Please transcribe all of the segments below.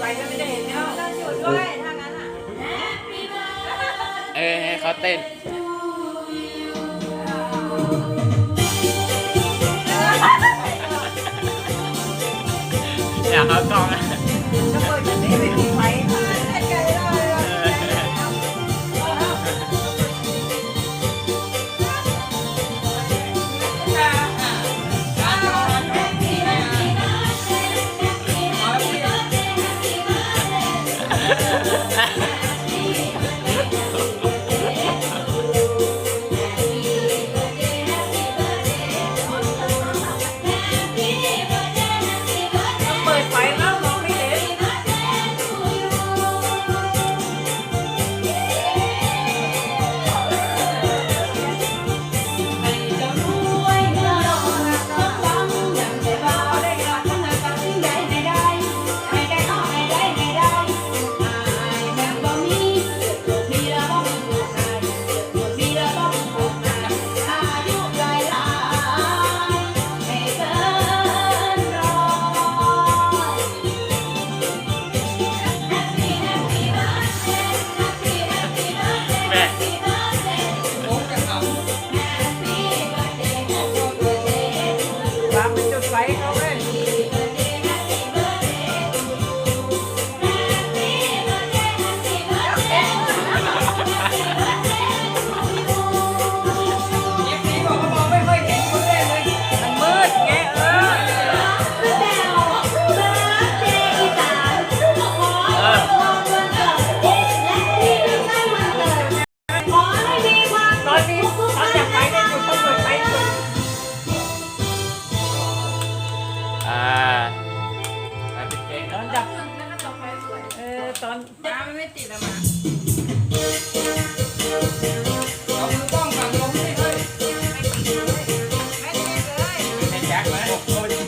ไปก็ไม่ได้เห็นเนาะเราหยุดด้วยถ้างั้นอะเออให้เขาเต้นอย่าเขากล้องนะ ออตอนน้ำไม่ติดอะมาเอามือป้องฝั่งลมไม่เลยไม่ติดเลยให้แจ็คไหมเป็น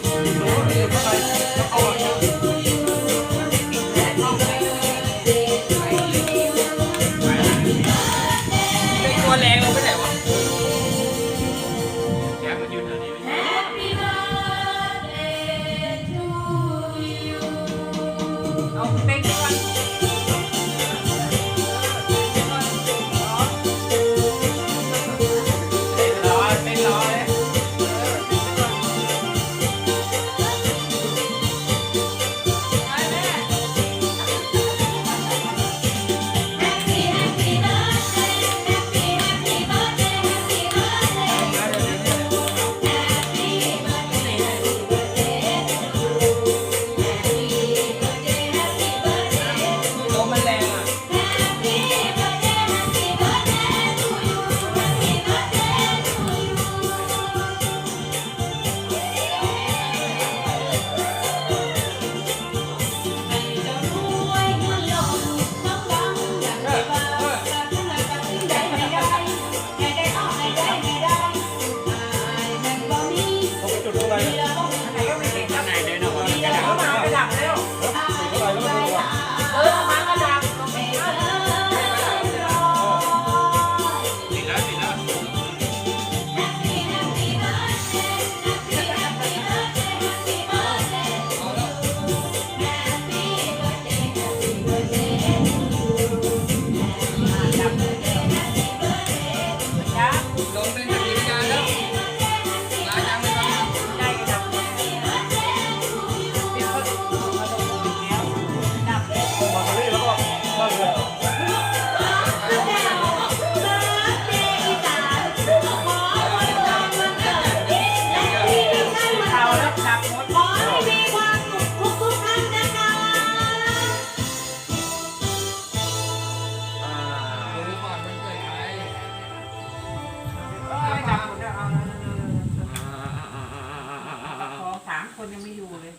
คนยังไม่อยู่เลย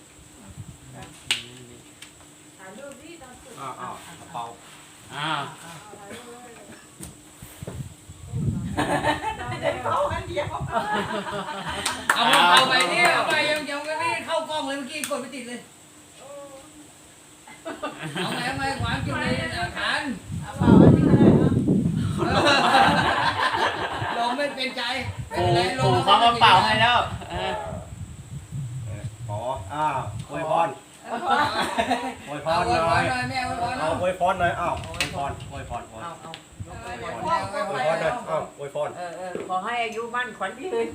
อ้าวอ้าวกระเป๋าอ้าวเขาอันเดียวเอามาเอาไปเนี่ยเอาไปยังยังไม่ได้เข้ากล้องเลยเมื่อกี้กดไม่ติดเลย เอาไงเอาไงขวางกินเลยหลักฐานเปล่าอันนี้ก็ได้เนาะลงไม่เป็นใจไม่ปู่เป็นไรลปู่งเขามาเป่าให้แล้วเออ ขออ้าวอวย พรอวยวยเอารไว้หพน่อยรหน่อยแม่ไว้พรเอาอวยพรหน่อยอ้าวอวยพรอวยพรอวยเอาเอาพรอวยพรหน่อยอ้าวอวยพรเออเออขอให้อายุมั่นขวัญยืน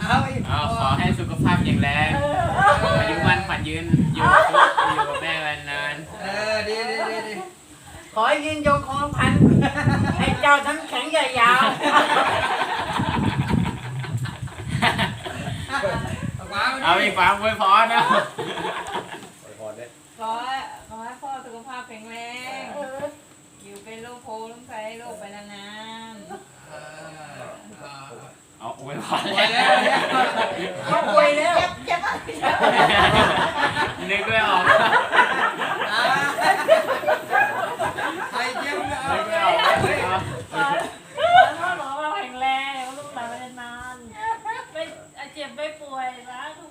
เอาอีกเอาขอให้สุขภาพแข็งแรงอายุมันฝันยืนอยู่อยู่กับแม่นานเออดีดีดีดีขอให้ยืนยงคงพันให้เจ้าทั้งแข็งใหญ่ยาว เอาวางๆเอาอีกฟังไว้พอนะอวยพรเนี่ยขอให้ขอให้พ่อสุขภาพแข็งแรง อยู่เป็นโรคโพลูกไส้โรคไปนานเอาไว้พอไว้แล้วเนี่ยเขาป่วยแล้วนึกด้วยออก อ่าใครเจ็บก็เอา นึก ไป ด้วยออก เฮ้ย เอา ๆขอให้พ่อสุขภาพแข็งแรงลูกหลานไปนานๆไม่เจ็บไม่ป่วยนะทุก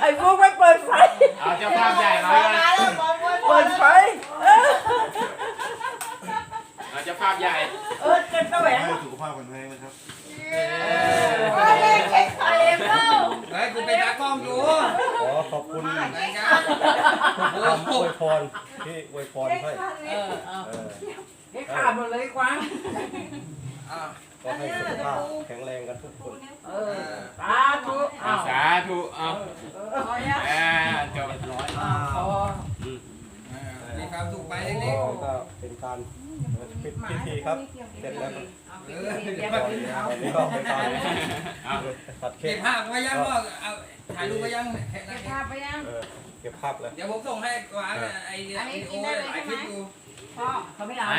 ไอ้พวกไม่เปิดไฟ เอาเจ้าภาพใหญ่มาเลย เปิดไฟ เออเอาเจ้าภาพใหญ่ เออเจ็บตะแหวงให้สุขภาพแข็งแรงนะครับอะไรเล่าเฮ้ยกูเป็นตากล้องอยู่ขอขอบคุณรายการทุกคำอวยพรที่อวยพรให้เออเอาเออให้ขาดหมดเลยกวางอ่าก็ให้สุขภาพแข็งแรงกันทุกคน เออสาธุเอาสาธุเอาขอ อย่าเออจบร้อยเอาพอเออมีความสุขไปก็เล็กก็เป็นการปิดพิธีครับ เสร็จแล้วครับๆเออเดี๋ยวตอนนี้ตอนนี้ก็เป็นการเอาตัดเค้เก็กบภาพไว้ยังก็เอาถ่ายรูปไว้ยังเก็บภาพไปยังเออเก็บภาพเลยเดี๋ยวผมส่งให้กวางไอ้วิดีโอหลายคลิปดู พ่อ เขาไม่เอาไม่